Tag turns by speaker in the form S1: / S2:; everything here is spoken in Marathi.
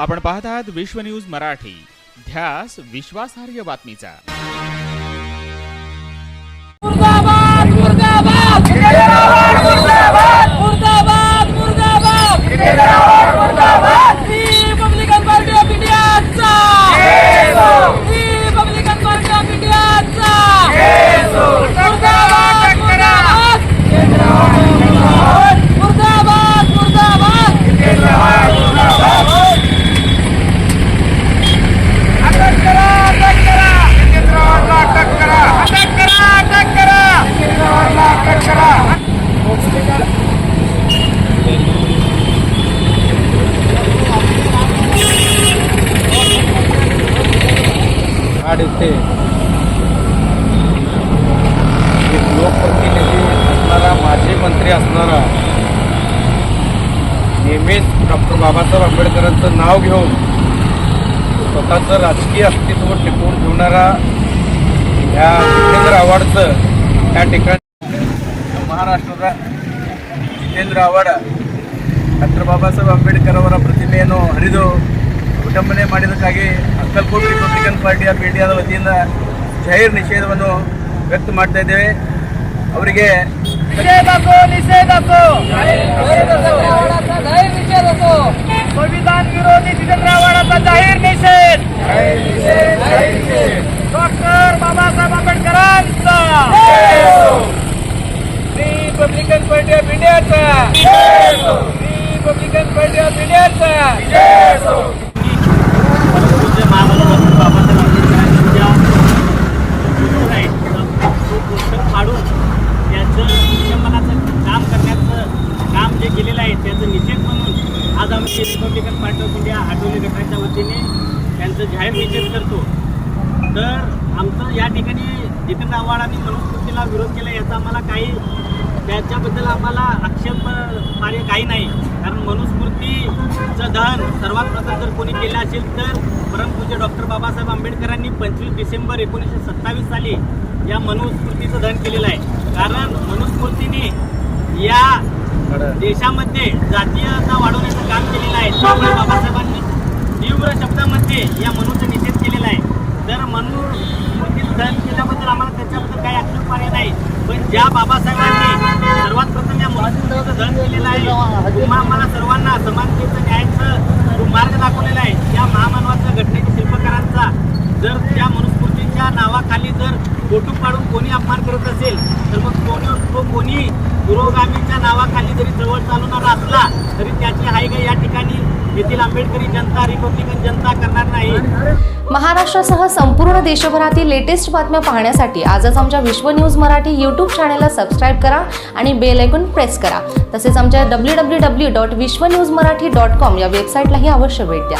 S1: आपण पाहत आहात विश्व न्यूज मराठी. ध्यास विश्वासार्ह बातमीचा.
S2: मुर्दाबाद मुर्दाबाद मुर्दाबाद मुर्दाबाद मुर्दाबाद मुर्दाबाद रिपब्लिकन पार्टी ऑफ इंडियाचा रिपब्लिकन पार्टी ऑफ इंडियाचा मुर्दाबाद मुर्दाबाद मुर्दाबाद मुर्दाबाद अटक करा अटक करा केंद्रावरला अटक करा अटक करा अटक करा केंद्रावरला अटक करा
S3: आड येथे एक लोकप्रतिनिधी असणारा माजी मंत्री असणारा नेहमीच डॉक्टर बाबासाहेब आंबेडकरांचं नाव घेऊन स्वतःचं राजकीय अस्तित्व टिकवून ठेवणारा ह्या जितेंद्र आव्हाडचं त्या ठिकाणी ಮಹಾರಾಷ್ಟ್ರದ ಜಿತೇಂದ್ರ ಅವಾರ್ಡ್ ಡಾಕ್ಟರ್ ಬಾಬಾ ಸಾಹೇಬ್ ಅಂಬೇಡ್ಕರ್ ಅವರ ಪ್ರತಿಮೆಯನ್ನು ಹರಿದು ವಿಡಂಬನೆ ಮಾಡಿದ್ದಕ್ಕಾಗಿ ಅಕ್ಕಲ್ಕೋಟ್ ರಿಪಬ್ಲಿಕನ್ ಪಾರ್ಟಿ ಆಫ್ ಇಂಡಿಯಾದ ವತಿಯಿಂದ ಜಾಹೀರ್ ನಿಷೇಧವನ್ನು ವ್ಯಕ್ತ ಮಾಡ್ತಾ ಇದ್ದೇವೆ ಅವರಿಗೆ
S2: निषेधाचो निषेधाचो जाहीर निषेधाचो संविधान विरोधी जितेंद्र आव्हाडाचा जाहीर निषेध डॉक्टर बाबासाहेब आंबेडकरांचा रिपब्लिकन पार्टी ऑफ इंडियाचा रिपब्लिकन पार्टी ऑफ इंडियाचा
S4: त्याचं निषेध म्हणून आज आम्ही republican party of India Athawale गटाच्या वतीने त्यांचं जाहीर निषेध करतो. तर आमचं या ठिकाणी जितेंद्र आव्हाड आणि मनुस्मृतीला विरोध केला याचा आम्हाला काही त्याच्याबद्दल आम्हाला आक्षेप कार्य काही नाही. कारण मनुस्मृतीचं दहन सर्वात प्रथम जर कोणी केलं असेल तर परमपूज्य डॉक्टर बाबासाहेब आंबेडकरांनी पंचवीस डिसेंबर एकोणीसशे सत्तावीस साली या मनुस्मृतीचं दहन केलेलं आहे. कारण मनुस्मृतीने या देशामध्ये जातीयता वाढवण्याचं काम केलेलं आहे. त्यामुळे बाबासाहेबांनी तीव्र शब्दामध्ये या मनूचा निषेध केलेला आहे. तर मनू स्मृतीचं दहन केल्याबद्दल आम्हाला त्याच्याबद्दल काही आक्षेप पर्याय नाही. पण ज्या बाबासाहेबांनी सर्वात प्रथम या मनुस्मृतीचं दहन केलेलं आहे किंवा आम्हाला सर्वांना समानतेचं न्यायाचं मार्ग दाखवलेला आहे या महामानवाच्या घटनेच्या शिल्पकारांचा जर त्या मनुस्मृतीच्या नावाखाली जर फोटो पाडून कोणी अपमान करत असेल तर मग कोणी तो कोणी पुरोगामीच्या नावाखाली जरी जवळ चालवणार असला तरी त्याची हायगा या ठिकाणी येथील आंबेडकरी जनता रिपब्लिकन जनता करणार नाही.
S5: महाराष्ट्रासह संपूर्ण देशभरातील लेटेस्ट बातम्या पाहण्यासाठी आजच आमच्या विश्व न्यूज मराठी यूट्यूब चॅनेलला सबस्क्राईब करा आणि बेल ऐकून प्रेस करा. तसेच आमच्या W W W dot Vishwa news Marathi dot com या वेबसाईटलाही अवश्य भेट द्या.